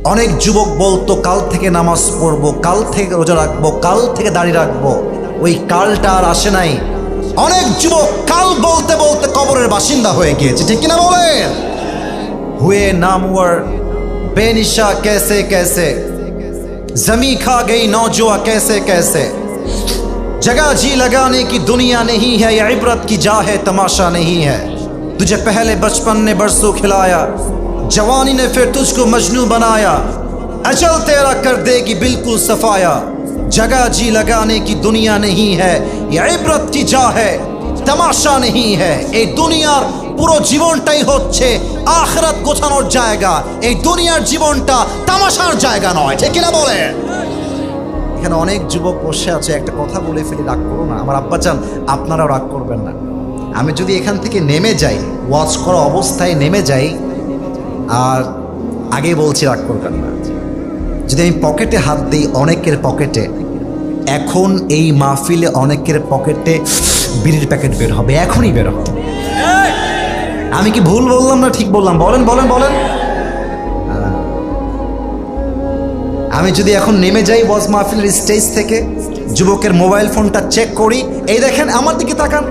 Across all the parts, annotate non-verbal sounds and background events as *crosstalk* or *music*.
অনেক যুবক বলতো কাল থেকে নামাজ পড়বো কাল থেকে রোজা রাখবো কাল থেকে দাড়ি রাখবো ওই কালটা আর আসে নাই অনেক যুবক কাল বলতে বলতে কবরের বাসিন্দা হয়ে গিয়েছে ঠিক কিনা বলেন हुए नामवर बेनिशा कैसे कैसे जमी खा गई नौजुआ कैसे कैसे जगह जी लगाने की दुनिया नहीं है ये इबरत की जा है तमाशा नहीं है तुझे पहले बचपन ने बरसों खिलाया जवानी ने फिर तुझको मजनू बनाया अजल तेरा कर देगी बिल्कुल सफाया जगह जी लगाने की दुनिया नहीं है ये इबरत की जा है তামাশা নেহি হ্যাঁ এই দুনিয়ার পুরো জীবনটাই হচ্ছে আখরাত গোছানোর জায়গা এই দুনিয়ার জীবনটা তামাশার জায়গা নয় ঠিক কিনা বলে এখানে অনেক যুবক বসে আছে একটা কথা বলে ফেলি রাগ করো না আমার আব্বা চান আপনারাও রাগ করবেন না আমি যদি এখান থেকে নেমে যাই ওয়াচ করা অবস্থায় নেমে যাই আর আগে বলছি রাগ করবেন না। যদি আমি পকেটে হাত দিই অনেকের পকেটে, এখন এই মাহফিলে অনেকের পকেটে বিড়ির প্যাকেট বের হবে, এখনই বের হবে। আমি কি ভুল বললাম না ঠিক বললাম? বলেন বলেন বলেন। আমি যদি এখন নেমে যাই বজ মাহফিলের স্টেজ থেকে, যুবকের মোবাইল ফোনটা চেক করি, এই দেখেন, আমার দিকে তাকান।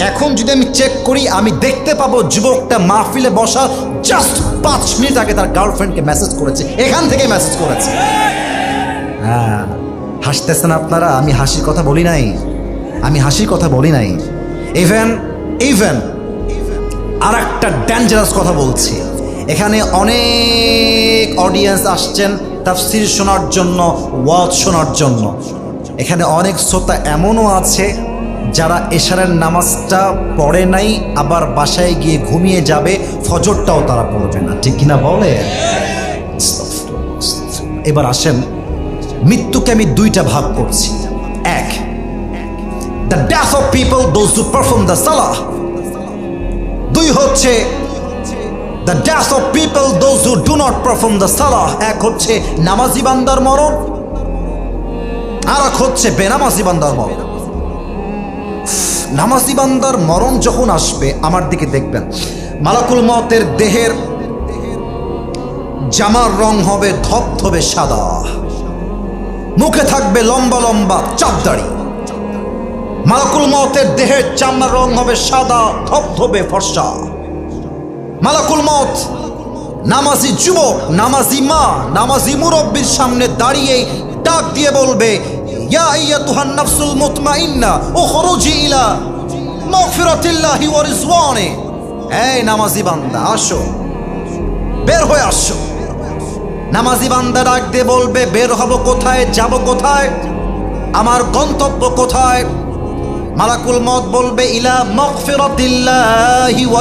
এখন যদি আমি চেক করি, আমি দেখতে পাবো যুবকটা মাহফিলে বসা জাস্ট পাঁচ মিনিট আগে তার গার্লফ্রেন্ডকে মেসেজ করেছে। এখান থেকে মেসেজ করেছে। হ্যাঁ হাসতেছেন আপনারা, আমি হাসির কথা বলি নাই। আমি হাসির কথা বলি নাই। ইভেন ইভেন আর একটা ডেঞ্জারাস কথা বলছি। এখানে অনেক অডিয়েন্স আসছেন তাফসির শোনার জন্য, ওয়াজ শোনার জন্য। এখানে অনেক শ্রোতা এমনও আছে যারা এশারের নামাজটা পড়ে নাই, আবার বাসায় গিয়ে ঘুমিয়ে যাবে, ফজরটাও তারা পড়বে না। ঠিক কিনা বলে? এবার আসেন, মৃত্যুকে আমি দুইটা ভাগ করছি। এক the death of people those to perform the salah দুই হচ্ছে the death of people those who do not perform the salah এক হচ্ছে, নামাজি বান্দার মরণ আর এক হচ্ছে, বেনামাজি বান্দার মরণ। নামাজি। বান্দার মরণ যখন আসবে, আমার দিকে দেখবেন। মালাকুল মতের দেহের জামার রং হবে ধবধবে সাদা। মুখে থাকবে লম্বা লম্বা চাপদাড়ি। মালাকুল মতের দেহের চামড়ার রং হবে সাদা, ধবধবে ফর্সা। মালাকুল মত নামাজি যুবক, নামাজি মা, নামাজি মুরব্বীর সামনে দাঁড়িয়ে ডাক দিয়ে বলবে ইয়া মুতমাইন্না ও ইলা আসো। বের হয়ে আসো। নামাজি বান্দা ডাক বলবে, বের হব কোথায়? যাব কোথায়? আমার গন্তব্য কোথায়? মালাকুল মত বলবে, ইলা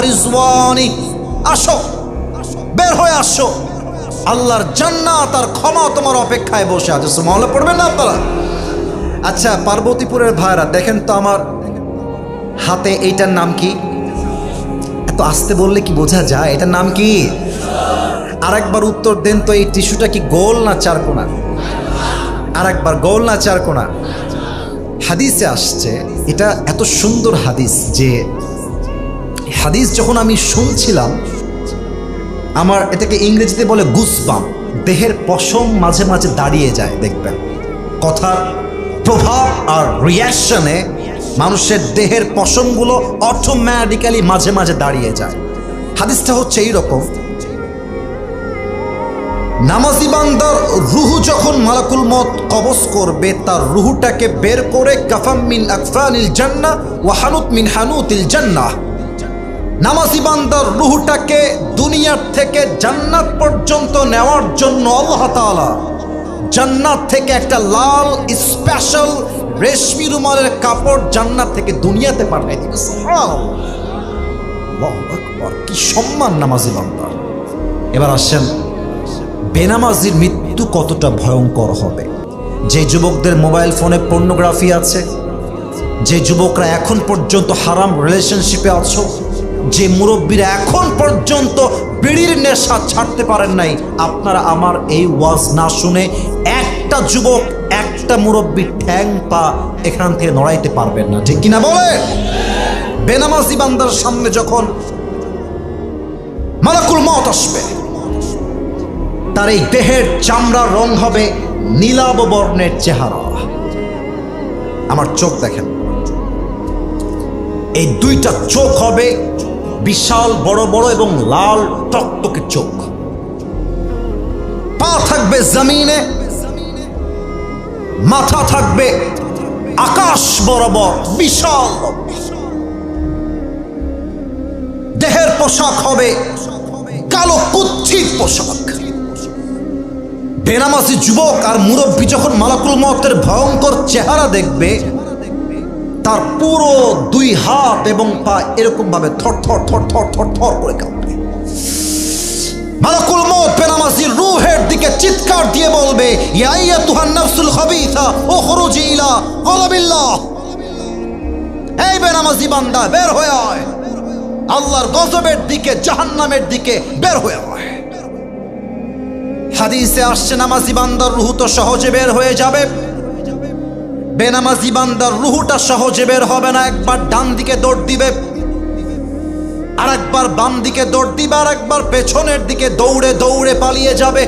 রিজওয়ানি। আসো। বের হয়ে আসো। আল্লাহর জান্নাত আর ক্ষমা তোমার অপেক্ষায় বসে আছে। সুমহলে পড়বেন না আপনারা? আচ্ছা পার্বতীপুরের ভাইরা, দেখেন তো আমার হাতে এইটার নাম কি? এত আসতে বললে কি বোঝা যায়? এটার নাম কি? আরেকবার উত্তর দেন তো এই টিস্যুটা কি গোল না চারকোনা আরেকবার গোল না চারকোনা হাদিসে আসছে, এটা এত সুন্দর হাদিস যে হাদিস যখন আমি শুনছিলাম, আমার এটাকে ইংরেজিতে বলে গুসবাম দেহের পশম মাঝে মাঝে দাঁড়িয়ে যায়, দেখবেন। কথার প্রভাব আর রিয়াকশনে মানুষের দেহের পশমগুলো অটোমেটিক্যালি মাঝে মাঝে দাঁড়িয়ে যায়। হাদিসটা হচ্ছে এইরকম। নামাজি বান্দার রুহু যখন মালাকুল মত কবজ করবে, তার রুহুটাকে বের করে কাফাম মিন আকফানিল জান্নাহ ওয়া হানুত মিন হানুতিল জান্নাহ নামাজি বান্দার রুহুটাকে দুনিয়ার থেকে জান্নাত পর্যন্ত নেওয়ার জন্য আল্লাহ তাআলা জান্নাত থেকে একটা লাল স্পেশাল রেশমি রুমালের কাপড় জান্নাত থেকে দুনিয়াতে পাঠাই দিবে। কি সম্মান নামাজি বান্দার এবার আসেন, বেনামাজির মৃত্যু কতটা ভয়ঙ্কর হবে? যে যুবকদের মোবাইল ফোনে পর্নোগ্রাফি আছে, যে যুবকরা এখন পর্যন্ত হারাম রিলেশনশিপে আছো, যে মুরব্বীরা এখন পর্যন্ত বিড়ির নেশা ছাড়তে পারেন নাই। আপনারা আমার এই ওয়াজ না শুনে একটা যুবক, একটা মুরব্বী ঠ্যাং পা এখান থেকে নড়াইতে পারবেন না। ঠিক কিনা বলে? বেনামাজি বান্দার সামনে যখন মালাকুল মত আসবে, তার এই দেহের চামড়ার রং হবে নীলাব বর্ণের চেহারা। আমার চোখ দেখেন। এই দুইটা চোখ হবে বিশাল, বড় বড় এবং লাল টকটকে চোখ। পা থাকবে জমিনে, মাথা থাকবে আকাশ বরাবর, বিশাল। দেহের পোশাক হবে কালো কুচ্ছিত পোশাক। বেনামাসি যুবক আর মুরব্বী যখন মালাকুল মতের ভয়ঙ্কর চেহারা দেখবে তার পুরো দুই হাত এবং পা এরকম ভাবে থর থর থর থর থর থর করে কাঁপবে মালাকুল মত বেনামাজির রুহের দিকে চিৎকার দিয়ে বলবে, ইয়া তুহান নাফসুল খাবিথা ও খরুজি ইলা এই বেনামাজি বান্দা, বের হয়ে আয়। আল্লাহর গজবের দিকে, জাহান্নামের দিকে বের হয়ে আয়। হাদিসে আসছে, নামাজি বান্দার রুহু তো সহজে বের হয়ে যাবে। বেনামাজি বান্দার রুহুটা সহজে বের হবে না। একবার ডান দিকে দৌড় দিবে আর একবার বাম দিকে দৌড় দিবে আর একবার পেছনের দিকে দৌড়ে দৌড়ে পালিয়ে যাবে।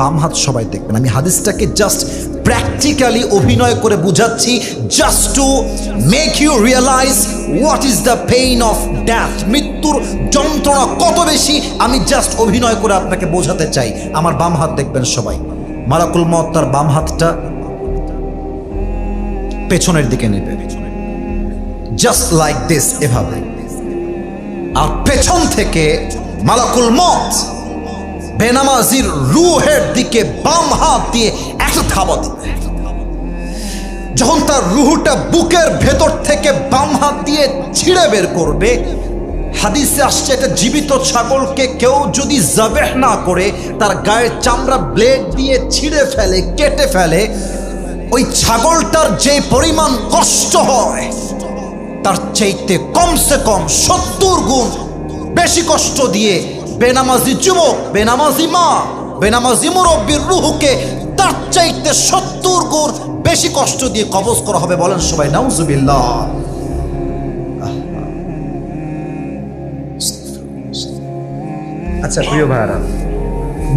বাম হাত সবাই দেখবেন। আমি হাদিসটাকে জাস্ট প্র্যাকটিক্যালি অভিনয় করে বুঝাচ্ছি just to make you realise what is the pain of death মৃত্যুর যন্ত্রণা কত বেশি, আমি জাস্ট অভিনয় করে আপনাকে বোঝাতে চাই। আমার বাম হাত দেখবেন সবাই। মালাকুল মত তার বাম হাতটা পেছনের দিকে নেবে। জাস্ট লাইক দিস এভাবে। আর পেছন থেকে মালাকুল মত বেনামাজির রুহের দিকে বাম হাত দিয়ে একটা থাবা দিবে যখন তার রুহুটা বুকের ভেতর থেকে বাম হাত দিয়ে ছিঁড়ে বের করবে হাদিসে আসছে একটা জীবিত ছাগলকে কেউ যদি জাবেহ না করে, তার গায়ের চামড়া ব্লেড দিয়ে ছিঁড়ে ফেলে, কেটে ফেলে, ওই ছাগলটার যে পরিমাণ কষ্ট হয়, তার চাইতে কমসে কম সত্তর গুণ বেশি কষ্ট দিয়ে বেনামাজি যুবক, বেনামাজি মা, বেনামাজি মুরব্বীর রুহুকে তার চাইতে সত্তর গুণ বেশি কষ্ট দিয়ে কবজ করা হবে বলেন সবাই, নাউজুবিল্লাহ। আচ্ছা প্রিয় ভাইরা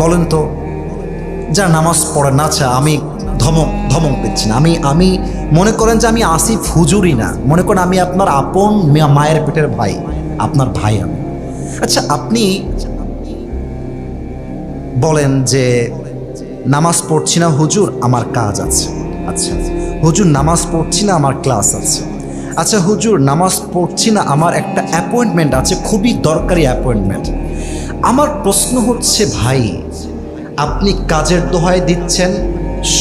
বলেন তো, যা নামাজ পড়ে না আচ্ছা আমি ধমক ধমক দিচ্ছি না। আমি আমি মনে করেন যে আমি আসিফ হুজুরি না। মনে করেন আমি আপনার আপন মায়ের পেটের ভাই, আপনার ভাই আমি। আচ্ছা আপনি বলেন যে নামাজ পড়ছি না, হুজুর, আমার কাজ আছে। আচ্ছা হুজুর, নামাজ পড়ছি না, আমার ক্লাস আছে। আচ্ছা হুজুর, নামাজ পড়ছি না, আমার একটা অ্যাপয়েন্টমেন্ট আছে, খুবই দরকারি অ্যাপয়েন্টমেন্ট। আমার প্রশ্ন হচ্ছে ভাই, আপনি কাজের দোহাই দিচ্ছেন,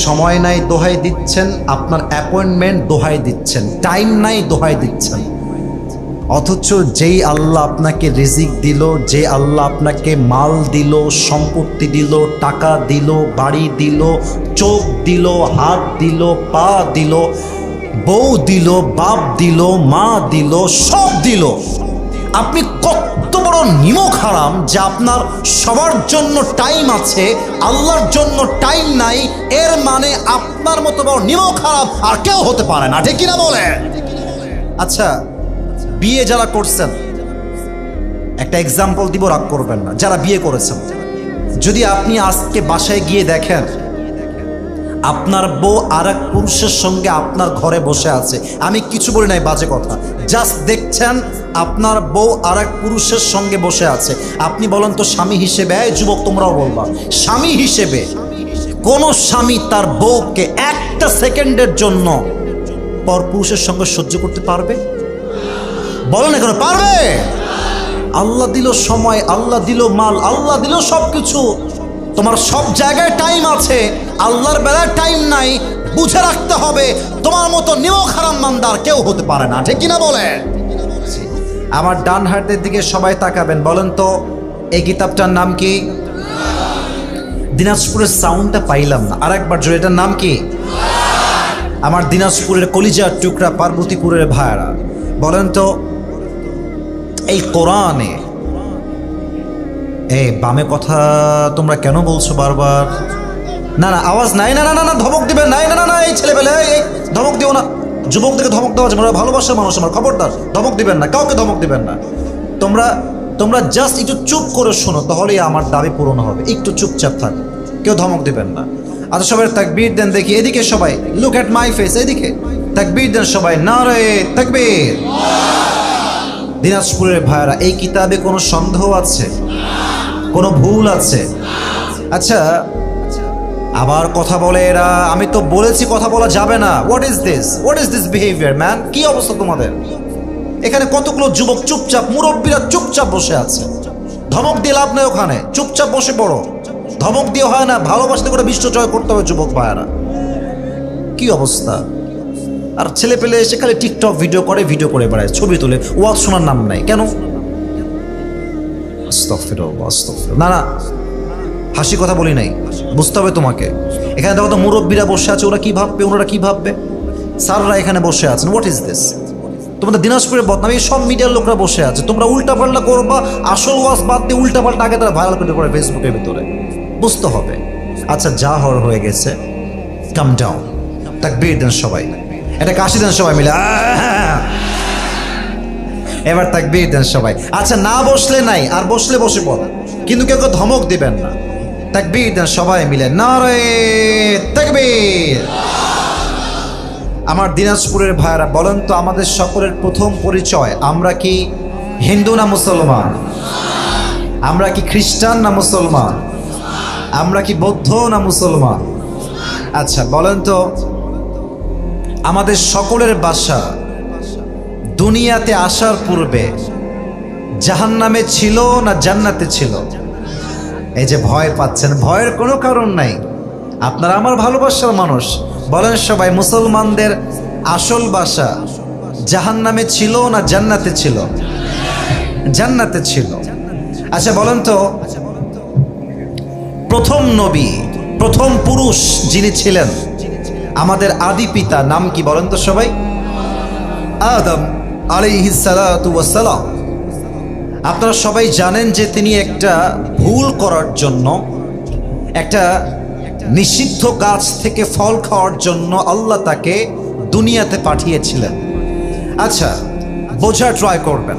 সময় নাই দোহাই দিচ্ছেন, আপনার অ্যাপয়েন্টমেন্ট দোহাই দিচ্ছেন টাইম নাই দোহাই দিচ্ছেন। অথচ যেই আল্লাহ আপনাকে রিজিক দিল, যে আল্লাহ আপনাকে মাল দিল, সম্পত্তি দিল, টাকা দিল, বাড়ি দিল, চোখ দিল, হাত দিল, পা দিল, বউ দিল, বাপ দিল, মা দিল, সব দিল। আপনি কত বড় নিমক হারাম যে আপনার সবার জন্য টাইম আছে, আল্লাহর জন্য টাইম নাই, এর মানে আপনার মতো বড় নিমক হারাম আর কেউ হতে পারে না। ঠিক কিনা বলে? আচ্ছা বিয়ে যারা করছেন, একটা এক্সাম্পল দিব, রাগ করবেন না। যারা বিয়ে করেছেন, যদি আপনি আজকে বাসায় গিয়ে দেখেন আপনার বউ আর এক পুরুষের সঙ্গে আপনার ঘরে বসে আছে। আমি কিছু বলি নাই, বাজে কথা। জাস্ট দেখছেন, আপনার বউ আর এক পুরুষের সঙ্গে বসে আছে। আপনি বলেন তো স্বামী হিসেবে যুবক তোমরাও বলবা। স্বামী হিসেবে, কোন স্বামী তার বউকে একটা সেকেন্ডের জন্য পর পুরুষের সঙ্গে সহ্য করতে পারবে? বলেন এখন পারবে? আল্লাহ দিল সময়, আল্লাহ দিল মাল, আল্লাহ দিল সব কিছু তোমার সব জায়গায় টাইম আছে। আল্লাহর বেলায় টাইম নাই, বুঝে রাখতে হবে, তোমার মতো নিমক হারাম মান্দার কেউ হতে পারে না, ঠিক কিনা বলে? আমার ডান হাতের দিকে সবাই তাকাবেন, বলেন তো, এই কিতাবটার নাম কি? দিনাজপুরের সাউন্ডটা পাইলাম না আর একবার জোরে, এটার নাম কি? আমার দিনাজপুরের কলিজার টুকরা পার্বতীপুরের ভাইয়ারা, বলেন তো, এই কোরআনে এ বামে কথা তোমরা কেন বলছো বারবার? না না, আওয়াজ নাই, না না না না, ধমক দিবে, নাই, না না না, এই ছেলেবেলে এই ধমক দিও না। যুবকদেরকে ধমক দেওয়া যাবে ভালোবাসার মানুষ, আমার খবরদার। ধমক দিবেন না, কাউকে ধমক দিবেন না। তোমরা তোমরা জাস্ট একটু চুপ করে শোনো, তাহলেই আমার দাবি পূরণ হবে। একটু চুপচাপ থাক, কেউ ধমক দিবেন না। আচ্ছা সবাই তাকবীর দেন দেখি, এদিকে সবাই লুক অ্যাট মাই ফেস এদিকে। তাকবীর দেন সবাই না রে তাকবীর। দিনাজপুরের ভাইয়ারা, এই কিতাবে কোনো সন্দেহ আছে? কোনো ভুল আছে? আচ্ছা আবার কথা বলে এরা, আমি তো বলেছি কথা বলা যাবে না। What is this what is this behaviour man কি অবস্থা তোমাদের? এখানে কতগুলো যুবক চুপচাপ, মুরব্বীরা চুপচাপ বসে আছে। ধমক দিয়ে লাভ নেই ওখানে, চুপচাপ বসে পড়ো। ধমক দিয়ে হয় না, ভালোবাসতে করে বিশ্ব জয় করতে হবে যুবক ভাইয়ারা। কি অবস্থা? আর ছেলে পেলে এসে খালি টিকটক ভিডিও করে ভিডিও করে বেড়ায়, ছবি তুলে, ওয়াজ শোনার নাম নাই। কেন। না না হাসি কথা বলি নাই, বুঝতে হবে তোমাকে। এখানে দেখো তো মুরব্বীরা বসে আছে, ওরা কি ভাববে, ওনারা কি ভাববে? স্যাররা এখানে বসে আছেন হোয়াট ইজ দিস তোমাদের দিনাজপুরের বদনাম, এই সব মিডিয়ার লোকরা বসে আছে, তোমরা উল্টা পাল্টা করবা, আসল ওয়াজ বাদ দিয়ে উল্টা পাল্টা আগে তারা ভাইরাল করে পড়ে ফেসবুকের ভিতরে। বুঝতে হবে। আচ্ছা যা হওয়ার হয়ে গেছে কাম ডাউন তাকবীর দেন সবাই। এটা কাশি দেন সবাই মিলে! এবার তাকবীর দেন সবাই। আচ্ছা না বসলে নাই, আর বসলে বসে পড়। কিন্তু কেউ কেউ ধমক দিবেন না। তাকবীর দেন সবাই মিলে। নারে তাকবীর। আমার দিনাজপুরের ভাইরা বলেন তো আমাদের সকলের প্রথম পরিচয়, আমরা কি হিন্দু না মুসলমান? আমরা কি খ্রিস্টান না মুসলমান? আমরা কি বৌদ্ধ না মুসলমান? আচ্ছা বলেন তো আমাদের সকলের বাসা দুনিয়াতে আসার পূর্বে জাহান্নামে ছিল না জান্নাতে ছিল? এই যে ভয় পাচ্ছেন, ভয়ের কোনো কারণ নাই। আপনারা আমার ভালোবাসার মানুষ। বলেন সবাই, মুসলমানদের আসল বাসা জাহান্নামে ছিল না জান্নাতে ছিল? জান্নাতে ছিল। আচ্ছা বলেন তো, প্রথম নবী, প্রথম পুরুষ যিনি ছিলেন, আমাদের আদি পিতা নাম কি বলেন তো সবাই? আদম আলাইহিসালাম আপনারা সবাই জানেন যে তিনি একটা ভুল করার জন্য, একটা নিষিদ্ধ গাছ থেকে ফল খাওয়ার জন্য আল্লাহ তাকে দুনিয়াতে পাঠিয়েছিলেন। আচ্ছা বোঝা ট্রাই করবেন।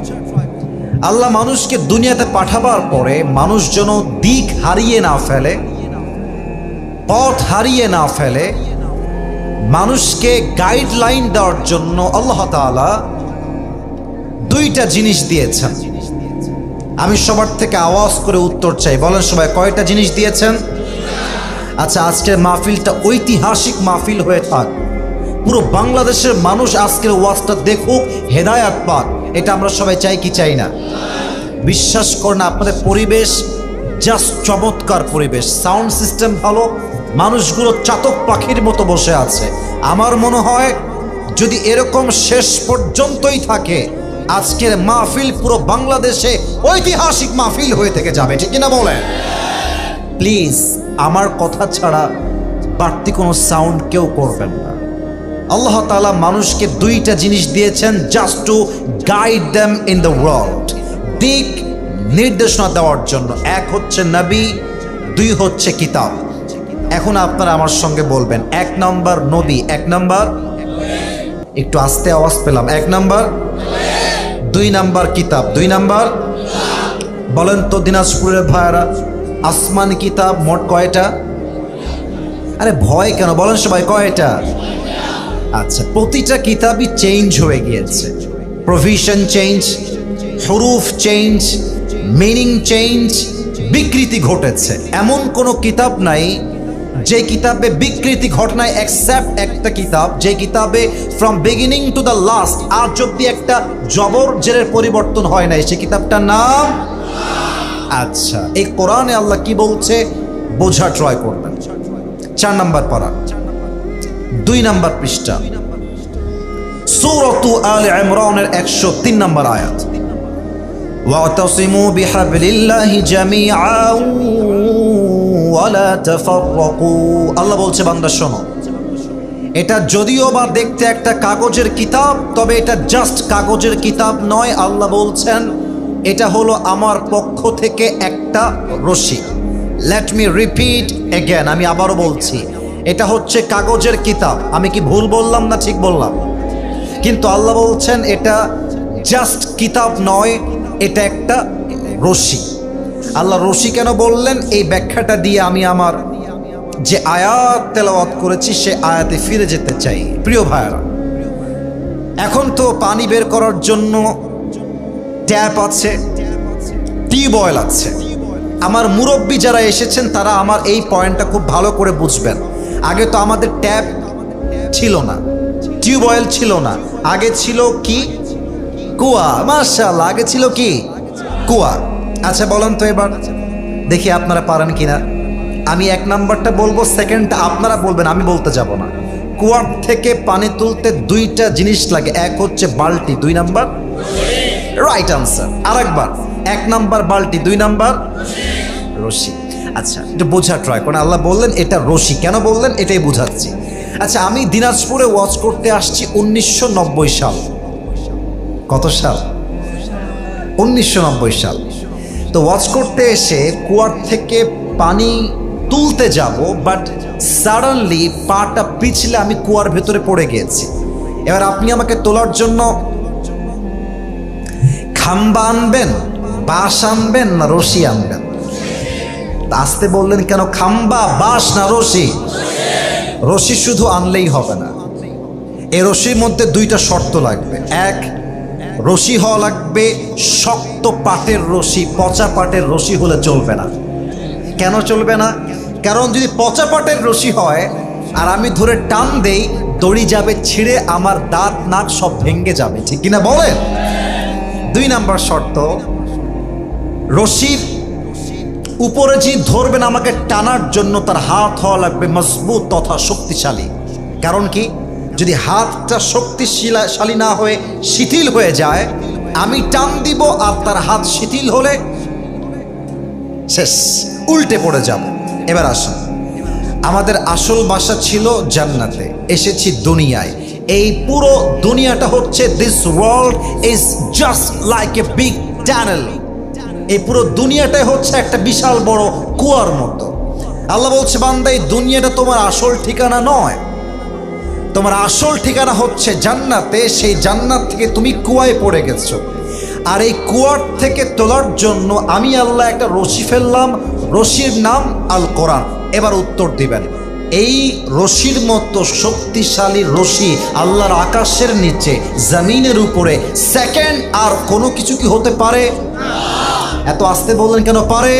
আল্লাহ মানুষকে দুনিয়াতে পাঠাবার পরে মানুষ যেন দিক হারিয়ে না ফেলে, পথ হারিয়ে না ফেলে, মানুষকে গাইডলাইন দেওয়ার জন্য আল্লাহ তাআলা দুইটা জিনিস দিয়েছেন। আমি সবার থেকে আওয়াজ করে উত্তর চাই। বলেন সবাই, কয়টা জিনিস দিয়েছেন? আচ্ছা আজকের মাহফিলটা ঐতিহাসিক মাহফিল হয়ে থাক। পুরো বাংলাদেশের মানুষ আজকের ওয়াজটা দেখুক, হেদায়াত পাক। এটা আমরা সবাই চাই কি চাই না? বিশ্বাস করেন, আপনাদের পরিবেশ জাস্ট চমৎকার পরিবেশ। সাউন্ড সিস্টেম ভালো, মানুষগুলো চাতক পাখির মতো বসে আছে। আমার মনে হয়, যদি এরকম শেষ পর্যন্তই থাকে আজকের মাহফিল পুরো বাংলাদেশে ঐতিহাসিক মাহফিল হয়ে থেকে যাবে, ঠিক কিনা বলেন? প্লিজ আমার কথা ছাড়া বাড়তি কোনো সাউন্ড কেউ করবেন না। আল্লাহ তালা মানুষকে দুইটা জিনিস দিয়েছেন just to guide them in the world দিক নির্দেশনা দেওয়ার জন্য। এক হচ্ছে নবী, দুই হচ্ছে কিতাব। এখন আপনারা আমার সঙ্গে বলবেন, এক নম্বর নবী, এক নম্বর? একটু আস্তে আওয়াজ পেলাম, এক নম্বর? দুই নাম্বার কিতাব, দুই নাম্বার? বলেন তো দিনাজপুরের ভাইয়ারা, আসমান কিতাব মোট কয়টা? আরে ভয় কেন? বলেন সবাই কয়টা? আচ্ছা প্রতিটা কিতাবই চেঞ্জ হয়ে গিয়েছে। প্রভিশন চেঞ্জ হরুফ চেঞ্জ মিনিং চেঞ্জ বিকৃতি ঘটেছে। এমন কোনো কিতাব নাই যে কিতাবে বিকৃতি ঘটনায় অ্যাকসেপ্ট একটা কিতাব যে কিতাবে from beginning to the last আজ অব্দি একটা জবর জেরের পরিবর্তন হয় নাই সে কিতাবটার নাম আচ্ছা এই কোরআনে আল্লাহ কি বলছে বোঝা ট্রয় করবেন চার নাম্বার পড়া দুই নাম্বার পৃষ্ঠা সূরাতু আলে ইমরানের একশো তিন নম্বর আয়াত واعتصموا بحبل الله جميعا ولا تفرقوا আল্লাহ বলছে, বান্দা, শোনো। এটা যদিও বা দেখতে একটা কাগজের কিতাব, তবে এটা জাস্ট কাগজের কিতাব নয়, আল্লাহ বলছেন, এটা হলো আমার পক্ষ থেকে একটা রশি। লেট মি রিপিট এগেন আমি আবারও বলছি, এটা হচ্ছে কাগজের কিতাব। আমি কি ভুল বললাম না ঠিক বললাম? কিন্তু আল্লাহ বলছেন, এটা জাস্ট কিতাব নয়, এটা একটা রশি। আল্লাহ রশি কেন বললেন? এই ব্যাখ্যাটা দিয়ে আমি আমার যে আয়াত তেলাওয়াত করেছি, সে আয়াতে ফিরে যেতে চাই। প্রিয় ভাইয়ারা, এখন তো পানি বের করার জন্য ট্যাপ আছে, টিউবওয়েল আছে। আমার মুরব্বী যারা এসেছেন, তারা আমার এই পয়েন্টটা খুব ভালো করে বুঝবেন। আগে তো আমাদের ট্যাপ ছিল না, টিউবওয়েল ছিল না। আগে ছিল কি? কুয়া। মার্শাল আগে ছিল কি? কুয়া। আচ্ছা বলেন তো এবার। দেখি আপনারা পারেন কিনা। আমি এক নাম্বারটা বলব, সেকেন্ডটা আপনারা বলবেন, আমি বলতে যাব না। কুয়ার থেকে পানি তুলতে দুইটা জিনিস লাগে, এক হচ্ছে বালতি, দুই নাম্বার? রাইট আনসার আরেকবার। এক নাম্বার বালতি, দুই নাম্বার? রশি। আচ্ছা এটা বোঝা ট্রাই করেন। আল্লাহ বললেন, এটা রশি। কেন বললেন? এটাই বুঝাচ্ছি। আচ্ছা আমি দিনাজপুরে ওয়াচ করতে আসছি উনিশশো নব্বই সাল। কত সাল? উনিশশো নব্বই সাল। তো ওয়াচ করতে এসে কুয়ার থেকে পানি তুলতে যাব বাট সাডেনলি পাটা পিছলে আমি কুয়ার ভেতরে পড়ে গিয়েছি এবার আপনি আমাকে তোলার জন্য খাম্বা আনবেন, বাঁশ আনবেন না রশি আনবেন? আসতে বললেন কেন, খাম্বা, বাঁশ না রশি? রশি শুধু আনলেই হবে না। এই রশির মধ্যে দুইটা শর্ত লাগবে। এক রশি হওয়া লাগবে, শক্ত পাটের রশি, পচা পাটের রশি হলে চলবে না। কেন চলবে না? কারণ যদি পচা পাটের রশি হয়, আর আমি ধরে টান দেই, দড়ি যাবে, ছিঁড়ে আমার দাঁত, নাক সব ভেঙে যাবে। ঠিক কিনা বলেন? দুই নাম্বার শর্ত রশির উপরে যে ধরবেন, আমাকে টানার জন্য তার হাত হওয়া লাগবে, মজবুত তথা শক্তিশালী। কারণ কি? যদি হাতটা শক্তিশালী না হয়ে শিথিল হয়ে যায়, আমি টান দিব আর তার হাত শিথিল হলে শেষ, উল্টে পড়ে যাব। এবার আসুন। আমাদের আসল বাসা ছিল জান্নাতে, এসেছি দুনিয়ায়। এই পুরো দুনিয়াটা হচ্ছে this world is just like a big tunnel এই পুরো দুনিয়াটাই হচ্ছে একটা বিশাল বড় কুয়ার মতো। আল্লাহ বলছে, বান্দা, এই দুনিয়াটা তোমার আসল ঠিকানা নয়। তোমার আসল ঠিকানা হচ্ছে জান্নাতে, সেই জান্নাত থেকে তুমি কুয়ায় পড়ে গেছো। আর এই কুয়ার থেকে তোলার জন্য আমি আল্লাহ একটা রশি ফেললাম, রশির নাম আল কোরআন। এবার উত্তর দিবেন। এই রশির মতো শক্তিশালী রশি আল্লাহর আকাশের নিচে, জমিনের উপরে সেকেন্ড আর কোনো কিছু কি হতে পারে? এত আসতে বললেন কেন পারে?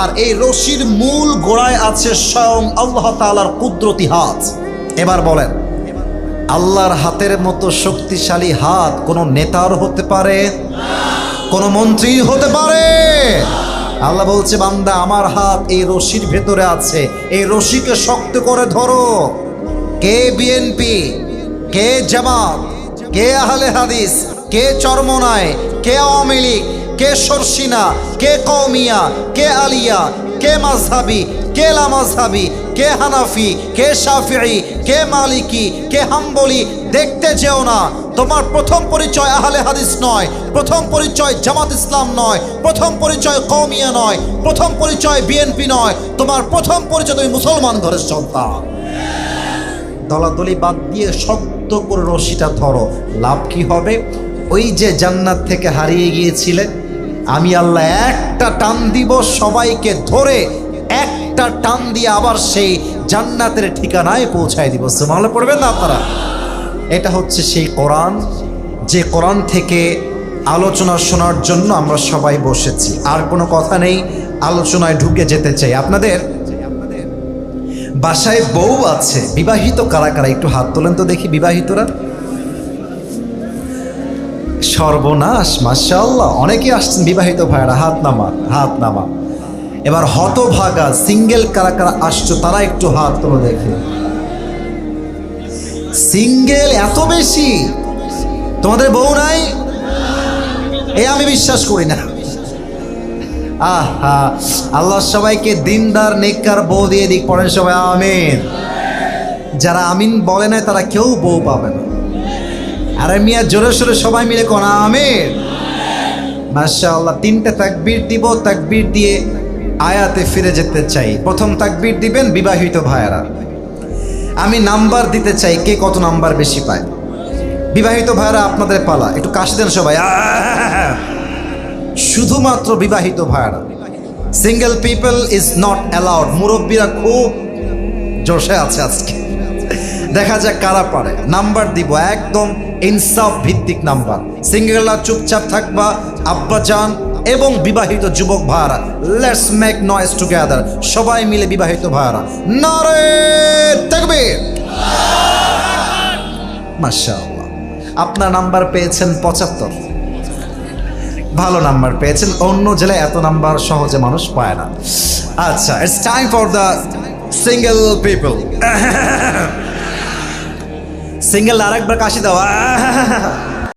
আর এই রশির মূল গোড়ায় আছে স্বয়ং আল্লাহ তালার কুদরতি হাত। এবার বলেন, আল্লাহর হাতের মতো শক্তিশালী হাত কোনো নেতার হতে পারে? কোনো মন্ত্রী হতে পারে? আল্লাহ বলছে, বান্দা, আমার হাত এই রশির ভেতরে আছে। এই রশিকে শক্ত করে ধরো। কে বিএনপি কে জামাত, কে আহলে হাদিস, কে চরমনায়, কে আওয়ামী লীগ, কে সরসিনা, কে কৌমিয়া কে আলিয়া, কে মাঝহাবি কে লামাজহাবি কে হানাফি, কে শাফিঈ, কে মালিকি, কে হাম্বলি, দেখতে যেও না। তোমার প্রথম পরিচয় আহলে হাদিস নয়, প্রথম পরিচয় জামাত ইসলাম নয়, প্রথম পরিচয় কৌমিয়া নয়, প্রথম পরিচয় বিএনপি নয়, তোমার প্রথম পরিচয় তুমি মুসলমান ঘরের সন্তান। দলাদলি বাদ দিয়ে শক্ত করে রশিটা ধরো, লাভ কি হবে? ওই যে জান্নাত থেকে হারিয়ে গিয়েছিলে, আমি আল্লাহ একটা টান দিব সবাইকে ধরে একটা টান দিয়ে আবার সেই জান্নাতের ঠিকানায় পৌঁছায় দিব। সুমালে পড়বেন না আপনারা? এটা হচ্ছে সেই কোরআন। যে কোরআন থেকে আলোচনা শোনার জন্য আমরা সবাই বসেছি। আর কোনো কথা নেই, আলোচনায় ঢুকে যেতে চাই। আপনাদের? বাসায় বউ আছে। বিবাহিত কারা কারা? একটু হাত তোলেন তো দেখি বিবাহিতরা। সর্বনাশ, মাশাআল্লাহ। অনেকে আসছেন বিবাহিত ভাইরা হাত নামা হাত নামা এবার হতভাগা সিঙ্গেল কারা কারা আসছো তারা একটু হাত তোলো দেখে। সিঙ্গেল এত বেশি? তোমাদের বউ নাই? এ আমি বিশ্বাস করি না। আহা, আল্লাহ সবাইকে দিনদার, নেককার বউ দিয়ে দিক, পড়েন সবাই, আমিন। যারা আমিন বলে না তারা কেউ বউ পাবে না। আরে মিয়া, জোরে সোরে সবাই মিলে কোন আমিন? মাসা আল্লাহ তিনটে তাকবীর দিব, তাকবীর দিয়ে আয়াতে ফিরে যেতে চাই। প্রথম তাকবির দিবেন বিবাহিত ভাইয়ারা। আমি নাম্বার দিতে চাই কে কত নাম্বার বেশি পায়। বিবাহিত ভাইয়ারা, আপনাদের পালা। একটু কাশি দেন সবাই। আহ! শুধুমাত্র বিবাহিত ভাইয়ারা। Single people is not allowed মুরব্বীরা খুব জোশে আছে আজকে। দেখা যাক কারা পারে। নাম্বার দিব। একদম ইনসাফ ভিত্তিক নাম্বার। সিঙ্গেলরা চুপচাপ থাকবা। আব্বাজান এবং বিবাহিত যুবক ভাইয়ারা লেটস মেক নয়েজ টুগেদার সবাই মিলে বিবাহিত ভাইয়ারা নারে থাকবে মাশাআল্লাহ। আপনার নাম্বার পেয়েছেন পঁচাত্তর। ভালো নাম্বার পেয়েছেন, অন্য জেলায় এত নাম্বার সহজে মানুষ পায় না। আচ্ছা it's time for the single people single আরেকবার কাশি দাও। *laughs*